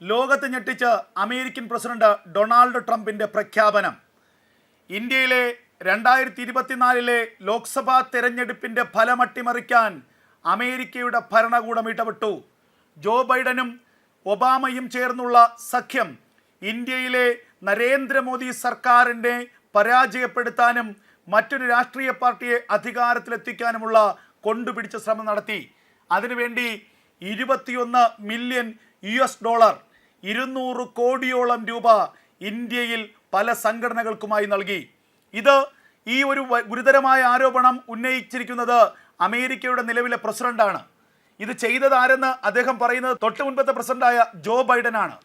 ലോകത്ത് ഞെട്ടിച്ച് American president Donald ട്രംപിന്റെ പ്രഖ്യാപനം. ഇന്ത്യയിലെ രണ്ടായിരത്തി ഇരുപത്തിനാലിലെ ലോക്സഭാ തെരഞ്ഞെടുപ്പിന്റെ ഫലം അട്ടിമറിക്കാൻ അമേരിക്കയുടെ ഭരണകൂടം ഇടപെട്ടു. ജോ ബൈഡനും ഒബാമയും ചേർന്നുള്ള സഖ്യം ഇന്ത്യയിലെ നരേന്ദ്രമോദി സർക്കാരിനെ പരാജയപ്പെടുത്താനും മറ്റൊരു രാഷ്ട്രീയ പാർട്ടിയെ അധികാരത്തിലെത്തിക്കാനുമുള്ള കൊണ്ടുപിടിച്ച ശ്രമം നടത്തി. അതിനുവേണ്ടി ഇരുപത്തിയൊന്ന് മില്യൺ യു എസ് ഡോളർ ഇരുന്നൂറ് കോടിയോളം രൂപ ഇന്ത്യയിൽ പല സംഘടനകൾക്കുമായി നൽകി. ഇത് ഈ ഒരു ഗുരുതരമായ ആരോപണം ഉന്നയിച്ചിരിക്കുന്നത് അമേരിക്കയുടെ നിലവിലെ പ്രസിഡന്റാണ്. ഇത് ചെയ്തത് ആരെന്ന് അദ്ദേഹം പറയുന്നത് തൊട്ട് മുൻപത്തെ പ്രസിഡന്റായ ജോ ബൈഡൻ ആണ്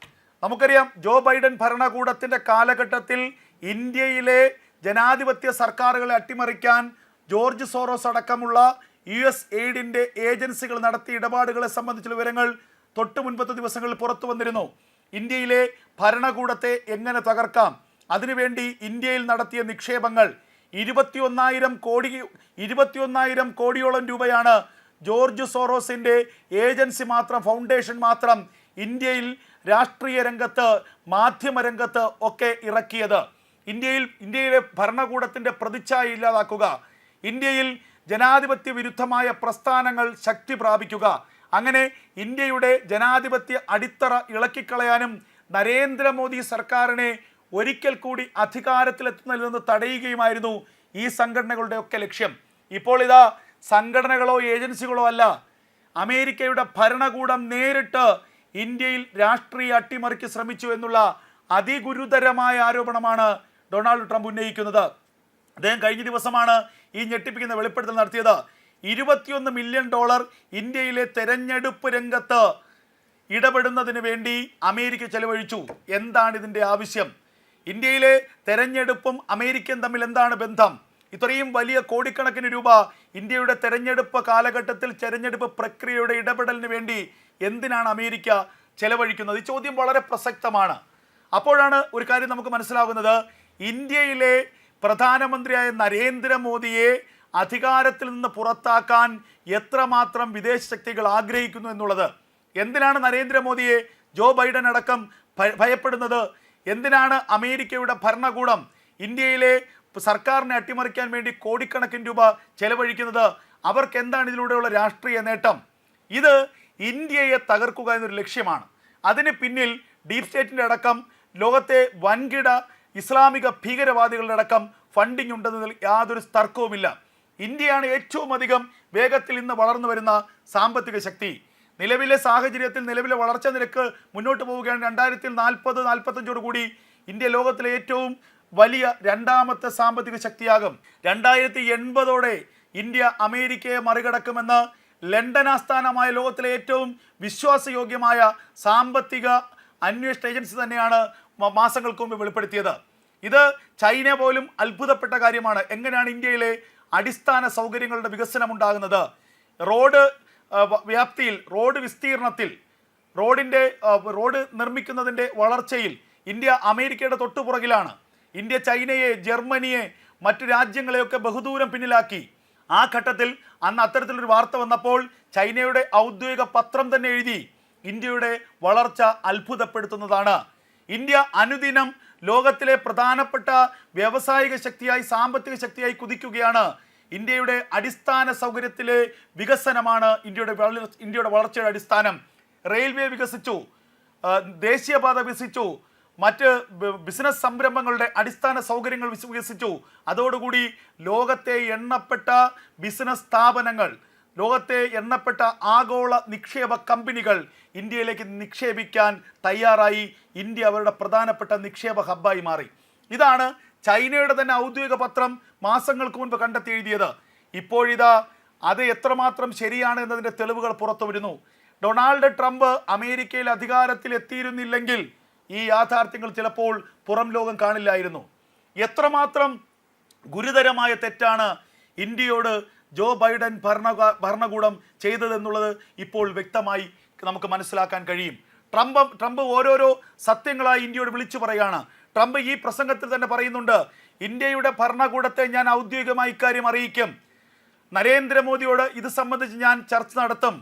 നമുക്കറിയാം ജോ ബൈഡൻ ഭരണകൂടത്തിന്റെ കാലഘട്ടത്തിൽ ഇന്ത്യയിലെ ജനാധിപത്യ സർക്കാരുകളെ അട്ടിമറിക്കാൻ ജോർജ് സോറോസ് അടക്കമുള്ള യു എസ് എയ്ഡിന്റെ ഏജൻസികൾ നടത്തിയ ഇടപാടുകളെ സംബന്ധിച്ചുള്ള വിവരങ്ങൾ തൊട്ട് മുൻപത്തെ ദിവസങ്ങളിൽ പുറത്തു വന്നിരുന്നു. ഇന്ത്യയിലെ ഭരണകൂടത്തെ എങ്ങനെ തകർക്കാം? അതിനുവേണ്ടി ഇന്ത്യയിൽ നടത്തിയ നിക്ഷേപങ്ങൾ ഇരുപത്തിയൊന്നായിരം കോടി ഇരുപത്തിയൊന്നായിരം കോടിയോളം രൂപയാണ് ജോർജ് സോറോസിന്റെ ഏജൻസി മാത്രം ഫൗണ്ടേഷൻ മാത്രം ഇന്ത്യയിൽ രാഷ്ട്രീയ രംഗത്ത് മാധ്യമ രംഗത്ത് ഒക്കെ ഇറക്കിയത്. ഇന്ത്യയിൽ ഇന്ത്യയിലെ ഭരണകൂടത്തിന്റെ പ്രതിച്ഛായ ഇല്ലാതാക്കുക. ഇന്ത്യയിൽ ജനാധിപത്യ വിരുദ്ധമായ പ്രസ്ഥാനങ്ങൾ ശക്തി പ്രാപിക്കുക. അങ്ങനെ ഇന്ത്യയുടെ ജനാധിപത്യ അടിത്തറ ഇളക്കിക്കളയാനും നരേന്ദ്രമോദി സർക്കാരിനെ ഒരിക്കൽ കൂടി അധികാരത്തിലെത്തുന്നതിൽ നിന്ന് തടയുകയുമായിരുന്നു ഈ സംഘടനകളുടെ ഒക്കെ ലക്ഷ്യം. ഇപ്പോൾ ഇതാ സംഘടനകളോ ഏജൻസികളോ അല്ല അമേരിക്കയുടെ ഭരണകൂടം നേരിട്ട് ഇന്ത്യയിൽ രാഷ്ട്രീയ അട്ടിമറിക്ക് ശ്രമിച്ചു എന്നുള്ള അതിഗുരുതരമായ ആരോപണമാണ് ഡൊണാൾഡ് ട്രംപ് ഉന്നയിക്കുന്നത്. അദ്ദേഹം കഴിഞ്ഞ ദിവസമാണ് ഈ ഞെട്ടിപ്പിക്കുന്ന വെളിപ്പെടുത്തൽ നടത്തിയത്. ഇരുപത്തിയൊന്ന് മില്യൺ ഡോളർ ഇന്ത്യയിലെ തെരഞ്ഞെടുപ്പ് രംഗത്ത് ഇടപെടുന്നതിന് വേണ്ടി അമേരിക്ക ചെലവഴിച്ചു. എന്താണ് ഇതിന്റെ ആവശ്യം? ഇന്ത്യയിലെ തെരഞ്ഞെടുപ്പും അമേരിക്കയും തമ്മിൽ എന്താണ് ബന്ധം? ഇത്രയും വലിയ കോടിക്കണക്കിന് രൂപ ഇന്ത്യയുടെ തെരഞ്ഞെടുപ്പ് കാലഘട്ടത്തിൽ തെരഞ്ഞെടുപ്പ് പ്രക്രിയയുടെ ഇടപെടലിന് വേണ്ടി എന്തിനാണ് അമേരിക്ക ചെലവഴിക്കുന്നത്? ഈ ചോദ്യം വളരെ പ്രസക്തമാണ്. അപ്പോഴാണ് ഒരു കാര്യം നമുക്ക് മനസ്സിലാകുന്നത്. ഇന്ത്യയിലെ പ്രധാനമന്ത്രിയായ നരേന്ദ്രമോദിയെ അധികാരത്തിൽ നിന്ന് പുറത്താക്കാൻ എത്രമാത്രം വിദേശ ശക്തികൾ ആഗ്രഹിക്കുന്നു എന്നുള്ളത്. എന്തിനാണ് നരേന്ദ്രമോദിയെ ജോ ബൈഡൻ അടക്കം ഭയ- ഭയപ്പെടുന്നത്? എന്തിനാണ് അമേരിക്കയുടെ ഭരണകൂടം ഇന്ത്യയിലെ സർക്കാരിനെ അട്ടിമറിക്കാൻ വേണ്ടി കോടിക്കണക്കിന് രൂപ ചെലവഴിക്കുന്നത്? അവർക്ക് എന്താണ് ഇതിലൂടെയുള്ള രാഷ്ട്രീയ നേട്ടം? ഇത് ഇന്ത്യയെ തകർക്കുക എന്നൊരു ലക്ഷ്യമാണ്. അതിന് പിന്നിൽ ഡീപ് സ്റ്റേറ്റിന്റെ അടക്കം ലോകത്തെ വൻകിട ഇസ്ലാമിക ഭീകരവാദികളുടെ അടക്കം ഫണ്ടിംഗ് ഉണ്ടെന്നതിൽ യാതൊരു തർക്കവുമില്ല. ഇന്ത്യയാണ് ഏറ്റവും അധികം വേഗത്തിൽ ഇന്ന് വളർന്നു വരുന്ന സാമ്പത്തിക ശക്തി. നിലവിലെ സാഹചര്യത്തിൽ നിലവിലെ വളർച്ചാ നിരക്ക് മുന്നോട്ട് പോവുകയാണ്. രണ്ടായിരത്തി നാൽപ്പത് നാൽപ്പത്തഞ്ചോട് കൂടി ഇന്ത്യ ലോകത്തിലെ ഏറ്റവും വലിയ രണ്ടാമത്തെ സാമ്പത്തിക ശക്തിയാകും. രണ്ടായിരത്തി എൺപതോടെ ഇന്ത്യ അമേരിക്കയെ മറികടക്കുമെന്ന് ലണ്ടൻ ആസ്ഥാനമായ ലോകത്തിലെ ഏറ്റവും വിശ്വാസയോഗ്യമായ സാമ്പത്തിക അന്വേഷണ ഏജൻസി തന്നെയാണ് മാസങ്ങൾക്ക് മുമ്പ് വെളിപ്പെടുത്തിയത്. ഇത് ചൈന പോലും അത്ഭുതപ്പെട്ട കാര്യമാണ്. എങ്ങനെയാണ് ഇന്ത്യയിലെ അടിസ്ഥാന സൗകര്യങ്ങളുടെ വികസനം ഉണ്ടാകുന്നത് റോഡ് വ്യാപ്തിയിൽ റോഡ് വിസ്തീർണത്തിൽ റോഡിന്റെ റോഡ് നിർമ്മിക്കുന്നതിന്റെ വളർച്ചയിൽ ഇന്ത്യ അമേരിക്കയുടെ തൊട്ടുപുറകിലാണ്. ഇന്ത്യ ചൈനയെ ജർമ്മനിയെ മറ്റു രാജ്യങ്ങളെയൊക്കെ ബഹുദൂരം പിന്നിലാക്കി. ആ ഘട്ടത്തിൽ അന്ന് അത്തരത്തിലൊരു വാർത്ത വന്നപ്പോൾ ചൈനയുടെ ഔദ്യോഗിക പത്രം തന്നെ എഴുതി ഇന്ത്യയുടെ വളർച്ച അത്ഭുതപ്പെടുത്തുന്നതാണ്. ഇന്ത്യ അനുദിനം ലോകത്തിലെ പ്രധാനപ്പെട്ട വ്യാവസായിക ശക്തിയായി സാമ്പത്തിക ശക്തിയായി കുതിക്കുകയാണ് ഇന്ത്യയുടെ അടിസ്ഥാന സൗകര്യത്തിലെ വികസനമാണ് ഇന്ത്യയുടെ ഇന്ത്യയുടെ വളർച്ചയുടെ അടിസ്ഥാനം. റെയിൽവേ വികസിച്ചു ദേശീയപാത വികസിച്ചു മറ്റ് ബിസിനസ് സംരംഭങ്ങളുടെ അടിസ്ഥാന സൗകര്യങ്ങൾ വികസിച്ചു. അതോടുകൂടി ലോകത്തെ എണ്ണപ്പെട്ട ബിസിനസ് സ്ഥാപനങ്ങൾ ലോകത്തെ എണ്ണപ്പെട്ട ആഗോള നിക്ഷേപ കമ്പനികൾ ഇന്ത്യയിലേക്ക് നിക്ഷേപിക്കാൻ തയ്യാറായി. ഇന്ത്യ അവരുടെ പ്രധാനപ്പെട്ട നിക്ഷേപ ഹബ്ബായി മാറി. ഇതാണ് ചൈനയുടെ തന്നെ ഔദ്യോഗിക പത്രം മാസങ്ങൾക്ക് മുൻപ് കണ്ടെത്തി എഴുതിയത് ഇപ്പോഴിതാ അത് എത്രമാത്രം ശരിയാണ് എന്നതിന്റെ തെളിവുകൾ പുറത്തു വരുന്നു. ഡൊണാൾഡ് ട്രംപ് അമേരിക്കയിൽ അധികാരത്തിൽ എത്തിയിരുന്നില്ലെങ്കിൽ ഈ യാഥാർത്ഥ്യങ്ങൾ ചിലപ്പോൾ പുറം ലോകം കാണില്ലായിരുന്നു. എത്രമാത്രം ഗുരുതരമായ തെറ്റാണ് ഇന്ത്യയോട് ജോ ബൈഡൻ ഭരണ ഭരണകൂടം ചെയ്തതെന്നുള്ളത് ഇപ്പോൾ വ്യക്തമായി നമുക്ക് മനസ്സിലാക്കാൻ കഴിയും. ട്രംപ് ട്രംപ് ഓരോരോ സത്യങ്ങളായി ഇന്ത്യയോട് വിളിച്ചു പറയുകയാണ് ട്രംപ് ഈ പ്രസംഗത്തിൽ തന്നെ പറയുന്നുണ്ട് ഇന്ത്യയുടെ ഭരണകൂടത്തെ ഞാൻ ഔദ്യോഗികമായി ഇക്കാര്യം അറിയിക്കും. നരേന്ദ്രമോദിയോട് ഇത് സംബന്ധിച്ച് ഞാൻ ചർച്ച നടത്തും.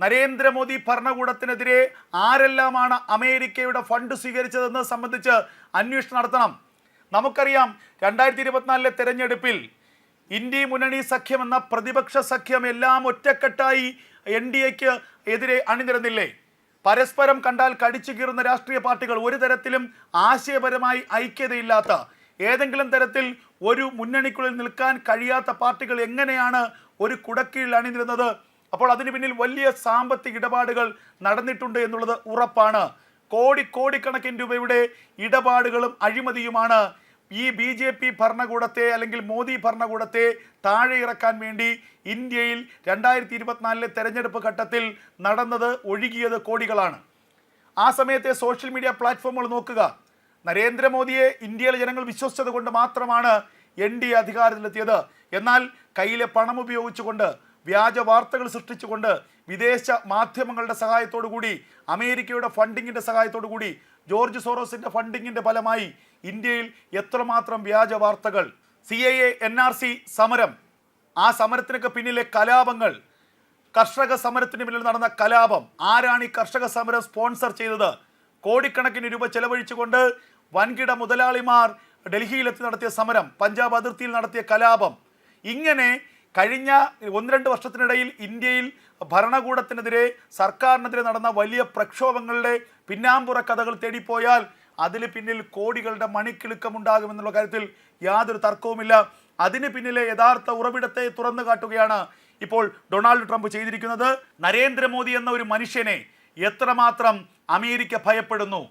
നരേന്ദ്രമോദി ഭരണകൂടത്തിനെതിരെ ആരെല്ലാമാണ് അമേരിക്കയുടെ ഫണ്ട് സ്വീകരിച്ചതെന്ന് സംബന്ധിച്ച് അന്വേഷണം നടത്തണം. നമുക്കറിയാം രണ്ടായിരത്തി ഇരുപത്തിനാലിലെ തെരഞ്ഞെടുപ്പിൽ ഇന്ത്യ മുന്നണി സഖ്യം എന്ന പ്രതിപക്ഷ സഖ്യം എല്ലാം ഒറ്റക്കെട്ടായി എൻ ഡി എക്ക് എതിരെ അണിനിരന്നില്ലേ? പരസ്പരം കണ്ടാൽ കടിച്ചു കീറുന്ന രാഷ്ട്രീയ പാർട്ടികൾ ഒരു തരത്തിലും ആശയപരമായി ഐക്യതയില്ലാത്ത ഏതെങ്കിലും തരത്തിൽ ഒരു മുന്നണിക്കുള്ളിൽ നിൽക്കാൻ കഴിയാത്ത പാർട്ടികൾ എങ്ങനെയാണ് ഒരു കുടക്കീഴിൽ അണിനിരുന്നത്? അപ്പോൾ അതിന് പിന്നിൽ വലിയ സാമ്പത്തിക ഇടപാടുകൾ നടന്നിട്ടുണ്ട് എന്നുള്ളത് ഉറപ്പാണ്. കോടി കോടിക്കണക്കിന് രൂപയുടെ ഇടപാടുകളും അഴിമതിയുമാണ് ഈ ബി ജെ പി ഭരണകൂടത്തെ അല്ലെങ്കിൽ മോദി ഭരണകൂടത്തെ താഴെ ഇറക്കാൻ വേണ്ടി ഇന്ത്യയിൽ രണ്ടായിരത്തി ഇരുപത്തിനാലിലെ തെരഞ്ഞെടുപ്പ് ഘട്ടത്തിൽ നടന്നത് ഒഴുകിയത് കോടികളാണ്. ആ സമയത്തെ സോഷ്യൽ മീഡിയ പ്ലാറ്റ്ഫോമുകൾ നോക്കുക. നരേന്ദ്രമോദിയെ ഇന്ത്യയിലെ ജനങ്ങൾ വിശ്വസിച്ചത് കൊണ്ട് മാത്രമാണ് എൻ ഡി എ അധികാരത്തിലെത്തിയത്. എന്നാൽ കയ്യിലെ പണം ഉപയോഗിച്ചുകൊണ്ട് വ്യാജ വാർത്തകൾ സൃഷ്ടിച്ചുകൊണ്ട് വിദേശ മാധ്യമങ്ങളുടെ സഹായത്തോടു കൂടി അമേരിക്കയുടെ ഫണ്ടിങ്ങിന്റെ സഹായത്തോടു കൂടി ജോർജ് സോറോസിന്റെ ഫണ്ടിങ്ങിന്റെ ഫലമായി ഇന്ത്യയിൽ എത്രമാത്രം വ്യാജ വാർത്തകൾ C I A N R C സമരം ആ സമരത്തിനൊക്കെ പിന്നിലെ കലാപങ്ങൾ കർഷക സമരത്തിന് പിന്നിൽ നടന്ന കലാപം ആരാണ് ഈ കർഷക സമരം സ്പോൺസർ ചെയ്തത്? കോടിക്കണക്കിന് രൂപ ചെലവഴിച്ചുകൊണ്ട് വൻകിട മുതലാളിമാർ ഡൽഹിയിലെത്തി നടത്തിയ സമരം പഞ്ചാബ് അതിർത്തിയിൽ നടത്തിയ കലാപം. ഇങ്ങനെ കഴിഞ്ഞ ഒന്ന് രണ്ട് വർഷത്തിനിടയിൽ ഇന്ത്യയിൽ ഭരണകൂടത്തിനെതിരെ സർക്കാരിനെതിരെ നടന്ന വലിയ പ്രക്ഷോഭങ്ങളുടെ പിന്നാമ്പുറ കഥകൾ തേടിപ്പോയാൽ അതിൽ പിന്നിൽ കോടികളുടെ മണിക്കിളുക്കമുണ്ടാകുമെന്നുള്ള കാര്യത്തിൽ യാതൊരു തർക്കവുമില്ല. അതിന് പിന്നിലെ യഥാർത്ഥ ഉറവിടത്തെ തുറന്നു കാട്ടുകയാണ് ഇപ്പോൾ ഡൊണാൾഡ് ട്രംപ് ചെയ്തിരിക്കുന്നത്. നരേന്ദ്രമോദി എന്ന ഒരു മനുഷ്യനെ എത്രമാത്രം അമേരിക്ക ഭയപ്പെടുന്നു?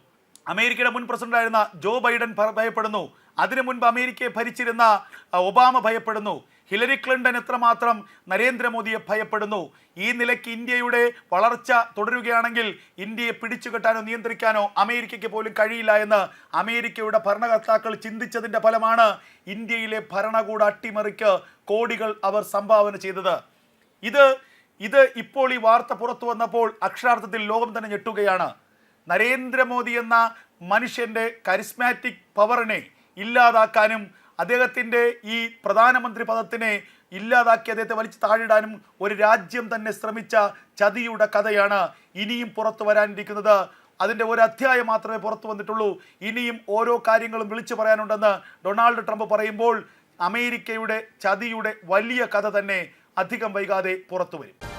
അമേരിക്കയുടെ മുൻ പ്രസിഡന്റായിരുന്ന ജോ ബൈഡൻ ഭയപ്പെടുന്നു. അതിനു മുൻപ് അമേരിക്കയെ ഭരിച്ചിരുന്ന ഒബാമ ഭയപ്പെടുന്നു. ഹിലരി ക്ലിന്റൺ എത്രമാത്രം നരേന്ദ്രമോദിയെ ഭയപ്പെടുന്നു. ഈ നിലയ്ക്ക് ഇന്ത്യയുടെ വളർച്ച തുടരുകയാണെങ്കിൽ ഇന്ത്യയെ പിടിച്ചുകെട്ടാനോ നിയന്ത്രിക്കാനോ അമേരിക്കയ്ക്ക് പോലും കഴിയില്ല എന്ന് അമേരിക്കയുടെ ഭരണകർത്താക്കൾ ചിന്തിച്ചതിന്റെ ഫലമാണ് ഇന്ത്യയിലെ ഭരണകൂട അട്ടിമറിക്ക് കോടികൾ അവർ സംഭാവന ചെയ്തത്. ഇത് ഇത് ഇപ്പോൾ ഈ വാർത്ത പുറത്തു വന്നപ്പോൾ അക്ഷരാർത്ഥത്തിൽ ലോകം തന്നെ ഞെട്ടുകയാണ്. നരേന്ദ്രമോദി എന്ന മനുഷ്യന്റെ കരിസ്മാറ്റിക് പവറിനെ ഇല്ലാതാക്കാനും അദ്ദേഹത്തിന്റെ ഈ പ്രധാനമന്ത്രി പദത്തിനെ ഇല്ലാതാക്കി അദ്ദേഹത്തെ വലിച്ചു താഴിടാനും ഒരു രാജ്യം തന്നെ ശ്രമിച്ച ചതിയുടെ കഥയാണ് ഇനിയും പുറത്തു വരാനിരിക്കുന്നത്. അതിന്റെ ഒരു അധ്യായം മാത്രമേ പുറത്തു വന്നിട്ടുള്ളൂ. ഇനിയും ഓരോ കാര്യങ്ങളും വിളിച്ചു പറയാനുണ്ടെന്ന് ഡൊണാൾഡ് ട്രംപ് പറയുമ്പോൾ അമേരിക്കയുടെ ചതിയുടെ വലിയ കഥ തന്നെ അധികം വൈകാതെ പുറത്തു വരും.